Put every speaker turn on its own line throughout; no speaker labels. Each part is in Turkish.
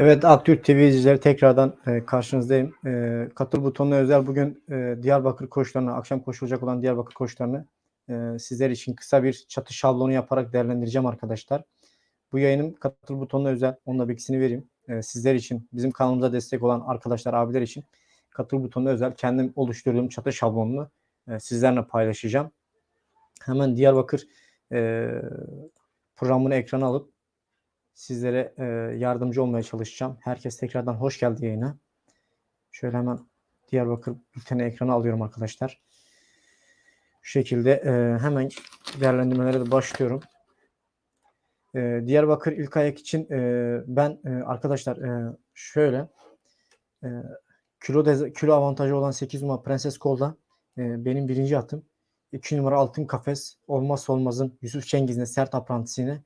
Evet, Aktürk TV izleyicileri tekrardan e, karşınızdayım. E, katıl butonuna özel bugün e, Diyarbakır koşularını, akşam koşulacak olan Diyarbakır koşularını e, sizler için kısa bir çatı şablonu yaparak değerlendireceğim arkadaşlar. Bu yayınım katıl butonuna özel. Onun da bilgisini vereyim. E, sizler için, bizim kanalımıza destek olan arkadaşlar, abiler için katıl butonuna özel kendim oluşturduğum çatı şablonunu e, sizlerle paylaşacağım. Hemen Diyarbakır e, programını ekrana alıp sizlere e, yardımcı olmaya çalışacağım. Herkes tekrardan hoş geldi yayına. Şöyle hemen Diyarbakır bülteni ekrana alıyorum arkadaşlar. Şu şekilde e, hemen değerlendirmelere de başlıyorum. E, Diyarbakır ilk ayak için e, ben e, arkadaşlar e, şöyle e, kilo dez- kilo avantajı olan 8 numara Prenses Kol'da e, benim birinci atım. 2 numara Altın Kafes olmazsa olmazın Yusuf Cengiz'in sert aprantisini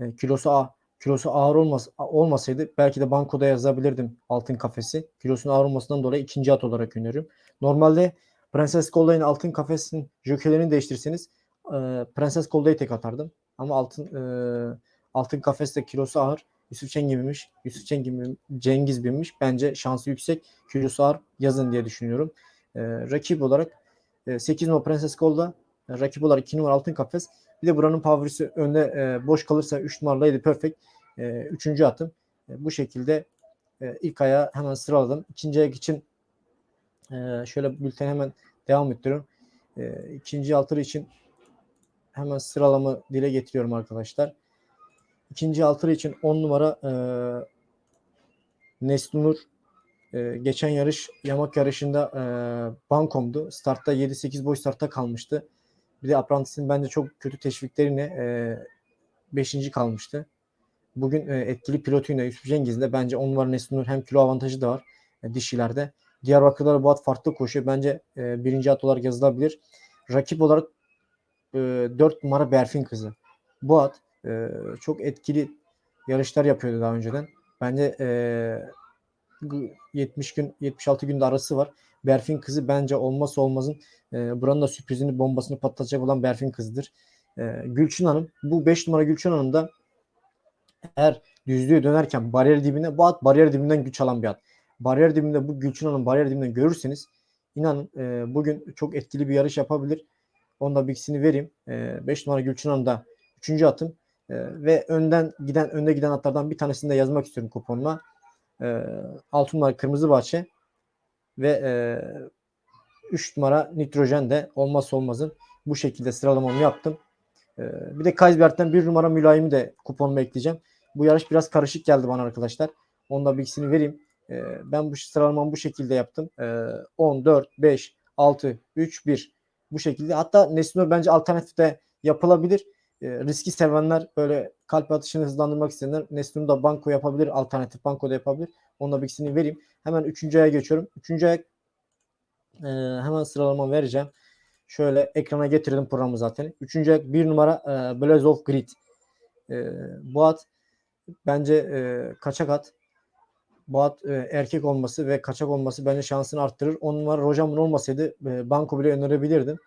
e, kilosu A kilosu ağır olmas olmasaydı belki de bankoda yazabilirdim altın kafesi. Kilosunun ağır olmasından dolayı ikinci at olarak öneriyorum. Normalde Prenses Golday'ın altın kafesinin jokelerini değiştirseniz e, Prenses Golday'ı tek atardım. Ama altın e, altın kafeste kilosu ağır. Yusuf Cengiz binmiş. Yusuf Cengiz, Cengiz binmiş. Bence şansı yüksek. Kilosu ağır yazın diye düşünüyorum. E, rakip olarak e, 8 numara Prenses Gold'a e, rakip olarak 2 numara altın kafes. Bir de buranın favorisi önde e, boş kalırsa 3 numaralı Lady Perfect. E, üçüncü atım. E, bu şekilde e, ilk ayağı hemen sıraladım. İkinci ayak için e, şöyle bülteni hemen devam ettiriyorum. E, ikinci altırı için hemen sıralama dile getiriyorum arkadaşlar. İkinci altırı için 10 numara e, Nesnur e, geçen yarış yamak yarışında e, bankomdu. Startta 7-8 boy startta kalmıştı. Bir de Apprentice'in bence çok kötü teşviklerine 5. kalmıştı. Bugün e, etkili pilotuyla Yusuf Cengiz'in de bence on numara Nesun'un hem kilo avantajı da var e, dişilerde. Diyarbakır'da bu at farklı koşuyor. Bence e, birinci at olarak yazılabilir. Rakip olarak e, 4 numara Berfin kızı. Bu at e, çok etkili yarışlar yapıyordu daha önceden. Bence e, 70 gün 76 günde arası var. Berfin kızı bence olmazsa olmazın e, buranın da sürprizini bombasını patlatacak olan Berfin kızıdır. E, Gülçin Hanım bu 5 numara Gülçin Hanım da eğer düzlüğe dönerken bariyer dibine bu at bariyer dibinden güç alan bir at. Bariyer dibinde bu Gülçin Hanım bariyer dibinden görürseniz inanın e, bugün çok etkili bir yarış yapabilir. Onda bilgisini vereyim. 5 e, numara Gülçin Hanım da 3. atım. E, ve önden giden önde giden atlardan bir tanesini de yazmak istiyorum kuponuma. E, 6 numara Kırmızı Bahçe ve e, 3 numara Nitrojen de olmazsa olmazın bu şekilde sıralamamı yaptım. E, bir de Kaysberg'den 1 numara Mülayim'i de kuponuma ekleyeceğim. Bu yarış biraz karışık geldi bana arkadaşlar. Onun da bilgisini vereyim. E, ben bu sıralamamı bu şekilde yaptım. E, 10, 4, 5, 6, 3, 1 bu şekilde. Hatta Nesnur bence alternatif de yapılabilir. E, riski sevenler böyle kalp atışını hızlandırmak isteyenler Nesnur'u da banko yapabilir. Alternatif banko da yapabilir. Onun bilgisini vereyim. Hemen 3. aya geçiyorum. 3. ayak e, hemen sıralama vereceğim. Şöyle ekrana getirdim programı zaten. 3. ayak 1 numara e, Blaze of Grid. E, bu at bence e, kaçak at. Bu at e, erkek olması ve kaçak olması bence şansını arttırır. On numara Rojamun olmasaydı e, banko bile önerebilirdim.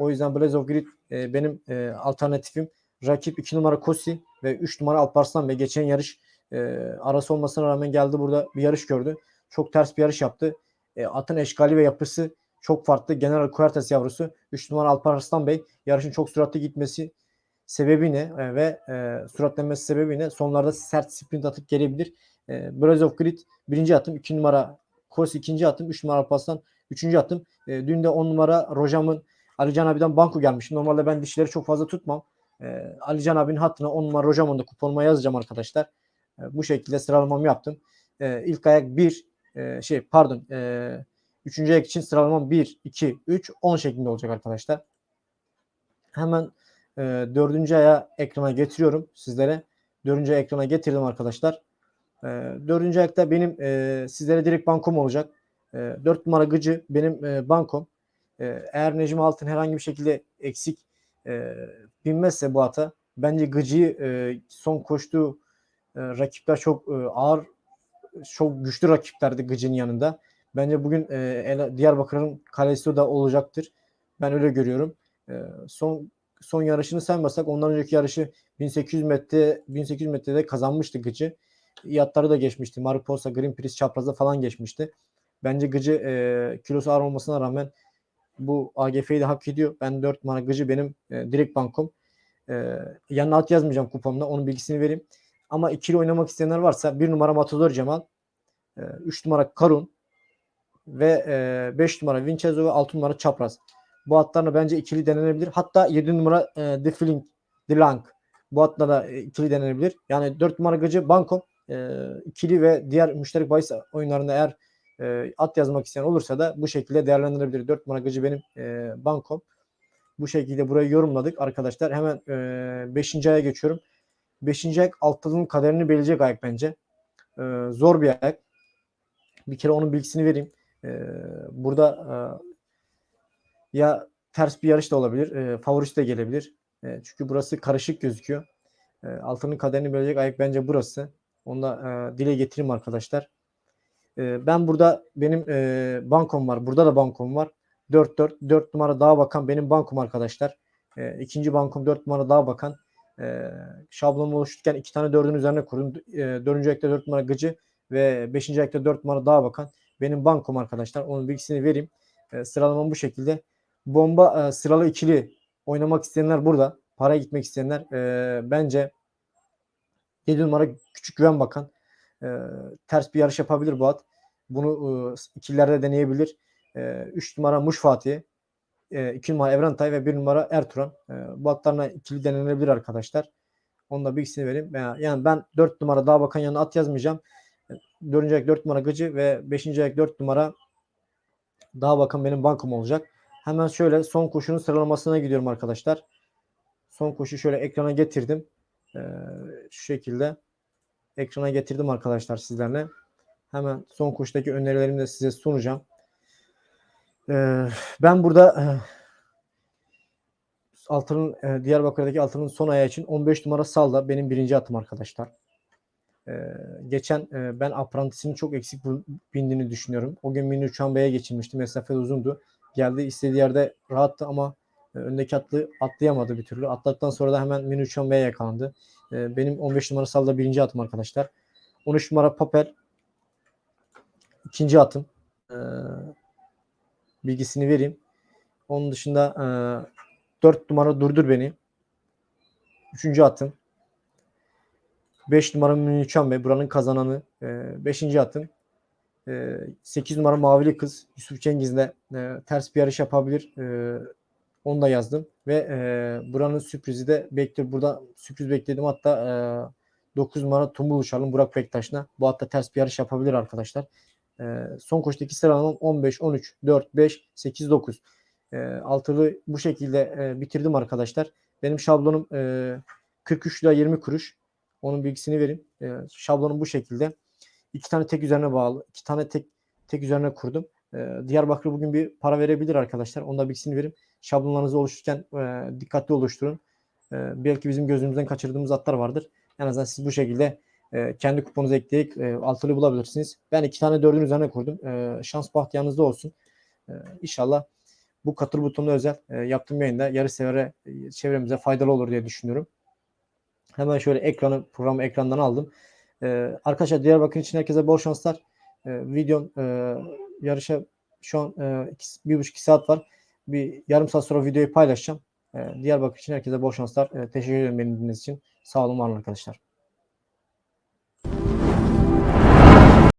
O yüzden Blaze of Grid e, benim e, alternatifim. Rakip 2 numara Kosi ve 3 numara Alparslan ve geçen yarış e, arası olmasına rağmen geldi burada bir yarış gördü. Çok ters bir yarış yaptı. E, atın eşkali ve yapısı çok farklı. General Kuertes yavrusu 3 numara Alparslan Bey yarışın çok süratli gitmesi sebebi ne e, ve e, süratlenmesi sebebi ne? Sonlarda sert sprint atıp gelebilir. E, Blaze of Grid birinci atım, 2 numara Kos ikinci atım, 3 numara Alparslan üçüncü atım. E, dün de 10 numara Rojam'ın Alican abiden banko gelmiş. Normalde ben dişleri çok fazla tutmam. E, Alican abinin hattına 10 numara Rojam'ın da kuponuma yazacağım arkadaşlar. E, bu şekilde sıralamamı yaptım. E, ilk ayak 1 e, şey pardon e, üçüncü ayak için sıralamam 1, 2, 3, 10 şeklinde olacak arkadaşlar. Hemen e, dördüncü aya ekrana getiriyorum sizlere. Dördüncü ekrana getirdim arkadaşlar. E, dördüncü ayakta benim e, sizlere direkt bankom olacak. E, 4 numara gıcı benim e, bankom. E, eğer Necmi Altın herhangi bir şekilde eksik e, binmezse bu ata bence gıcıyı e, son koştuğu e, rakipler çok e, ağır çok güçlü rakiplerdi gıcının yanında. Bence bugün e, Diyarbakır'ın kalesi da olacaktır. Ben öyle görüyorum. E, son son yarışını saymasak ondan önceki yarışı 1800 metre 1800 metrede kazanmıştı Gıcı. iyi atları da geçmişti. Mariposa, Green Priest, Çapraz'da falan geçmişti. Bence Gıcı e, kilosu ağır olmasına rağmen bu AGF'yi de hak ediyor. Ben 4 numara Gıcı benim e, direkt bankom. E, yanına at yazmayacağım kupamda. Onun bilgisini vereyim. Ama ikili oynamak isteyenler varsa 1 numara Matador Cemal, 3 numara Karun ve 5 numara Vincenzo ve 6 numara Çapraz. Bu atlarla bence ikili denenebilir. Hatta 7 numara e, The Fling, The Lang. Bu atla da e, ikili denenebilir. Yani 4 numara Gıcı Banko e, ikili ve diğer müşterek bahis oyunlarında eğer e, at yazmak isteyen olursa da bu şekilde değerlendirebilir. 4 numara Gıcı benim e, bankom. Bu şekilde burayı yorumladık arkadaşlar. Hemen 5. E, aya geçiyorum. 5. ayak altlının kaderini belirleyecek ayak bence. E, zor bir ayak. Bir kere onun bilgisini vereyim. E, burada e, ya ters bir yarış da olabilir. E, favorisi de gelebilir. E, çünkü burası karışık gözüküyor. E, altının kaderini belirleyecek ayak bence burası. Onu da e, dile getireyim arkadaşlar. E, ben burada benim e, bankom var. Burada da bankom var. 4-4. 4 numara daha bakan benim bankom arkadaşlar. E, ikinci bankom 4 numara daha bakan. E, şablonumu oluştururken iki tane dördün üzerine kurdum. E, dördüncü ayakta 4 numara gıcı ve beşinci ayakta 4 numara daha bakan. Benim bankom arkadaşlar. Onun bilgisini vereyim. E, sıralamam bu şekilde. Bomba e, sıralı ikili oynamak isteyenler burada. Para gitmek isteyenler e, bence 7 numara küçük güven bakan e, ters bir yarış yapabilir bu at. Bunu e, ikililerde deneyebilir. 3 e, numara Muş Fatih, 2 e, numara Evrantay ve 1 numara Ertuğrul. E, bu atlarla ikili denenebilir arkadaşlar. Onu da bilgisini vereyim. Yani ben 4 numara daha bakan yanına at yazmayacağım. 4. ayak 4 numara Gıcı ve 5. ayak 4 numara daha bakan benim bankom olacak. Hemen şöyle son koşunun sıralamasına gidiyorum arkadaşlar. Son koşu şöyle ekrana getirdim. Ee, şu şekilde ekrana getirdim arkadaşlar sizlerle. Hemen son koşudaki önerilerimi de size sunacağım. Ee, ben burada e, Altın'ın e, Diyarbakır'daki Altın'ın son ayağı için 15 numara Salda benim birinci atım arkadaşlar. Ee, geçen e, ben aprantisinin çok eksik bindiğini düşünüyorum. O gün Mini Uçan Bey'e geçilmişti. Mesafe uzundu. Geldi istediği yerde rahattı ama e, öndeki atlı atlayamadı bir türlü. Atladıktan sonra da hemen Mini Uçan Bey'e yakalandı. E, benim 15 numara Salda birinci atım arkadaşlar. 13 numara Papel ikinci atım. E, bilgisini vereyim. Onun dışında e, 4 numara Durdur Beni. Üçüncü atım. 5 numara Münüçan Bey buranın kazananı. 5. E, atım. E, 8 numara Mavili Kız Yusuf Cengiz'le e, ters bir yarış yapabilir. E, onu da yazdım. Ve e, buranın sürprizi de bekliyor. Burada sürpriz bekledim. Hatta e, 9 numara Tumbul Uçar'ın Burak Bektaş'la. Bu hatta ters bir yarış yapabilir arkadaşlar. E, son koştaki sıralamam 15, 13, 4, 5, 8, 9. E, altılı bu şekilde e, bitirdim arkadaşlar. Benim şablonum e, 43 lira 20 kuruş. Onun bilgisini vereyim. E, şablonum bu şekilde. İki tane tek üzerine bağlı. iki tane tek tek üzerine kurdum. E, Diyarbakır bugün bir para verebilir arkadaşlar. Onun da bilgisini vereyim. Şablonlarınızı oluştururken e, dikkatli oluşturun. E, belki bizim gözümüzden kaçırdığımız atlar vardır. En azından siz bu şekilde e, kendi kuponunuzu ekleyip e, altılı bulabilirsiniz. Ben iki tane dördün üzerine kurdum. E, şans baht yanınızda olsun. E, inşallah bu katıl butonuna özel e, yaptığım yayında yarı severe e, çevremize faydalı olur diye düşünüyorum. Hemen şöyle ekranı programı ekrandan aldım. E, arkadaşlar Diyarbakır için herkese bol şanslar. E, videom e, yarışa şu an e, iki, bir buçuk iki saat var. Bir yarım saat sonra videoyu paylaşacağım. E, Diyarbakır için herkese bol şanslar. E, teşekkür ederim benim dinlediğiniz için. Sağ olun var arkadaşlar.